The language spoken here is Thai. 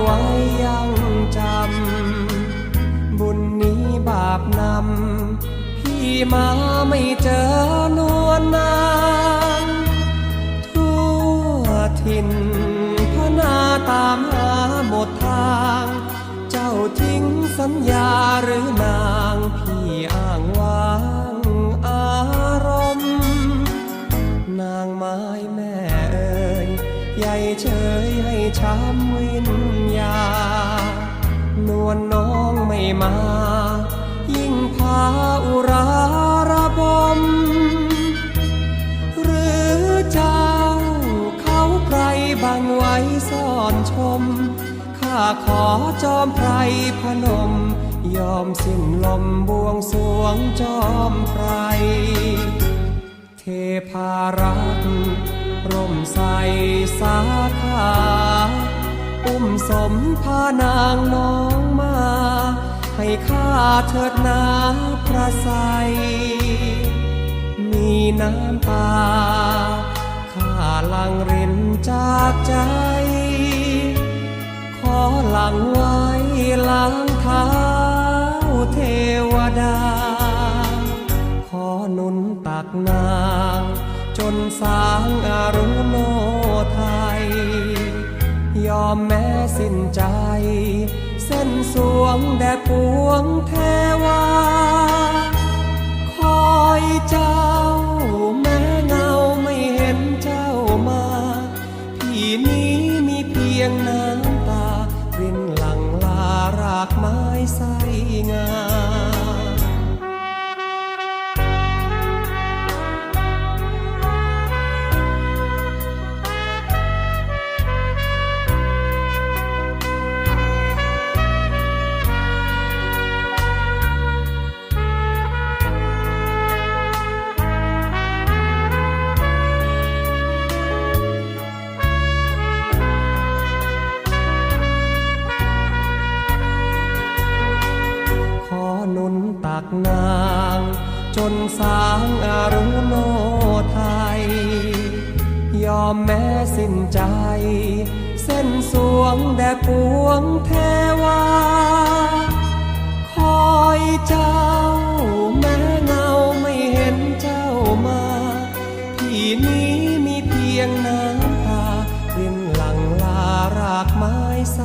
ไว้ยังจำ บุญนี้บาปนำ พี่มาไม่เจอนวนนางทั่วถิ่นพนาตามหาหมดทาง เจ้าทิ้งสัญญาหรือนางพี่อ้างว่า เฉยให้ช้ำวิญญานวลน้องไม่มา ยิ่งพาอุราระบม หรือเจ้าเขาใครบังไว้ซ่อนชม ข้าขอจอมไพรพนม ยอมสิ้นลมบวงสวงจอมไพรเทพารักษ์ ร่มใสสาขาอุ้มสมพานางน้องมา ให้ข้าเถิดนาพระไสมีน้ำตา ข้าลังรินจากใจ ขอหลังไว้ล้างเท้าเทวดา ขอหนุนตักนาง จนสางอา มแม้สิ้นใจ เส้นสวงแด่ปวงเทวา คอยเจ้า แม้เงาไม่เห็นเจ้ามา พี่นี้มีเพียงน้ำตารินหลังลารากไม้ใสงาม จากนาง จนสางอารุโนไทย ยอมแม้สิ้นใจ เส้นสวงแด่ปวงเทวา คอยเจ้า แม้เงาไม่เห็นเจ้ามาที่นี้มีเพียงน้ำตารินหลังลารากไม้ใส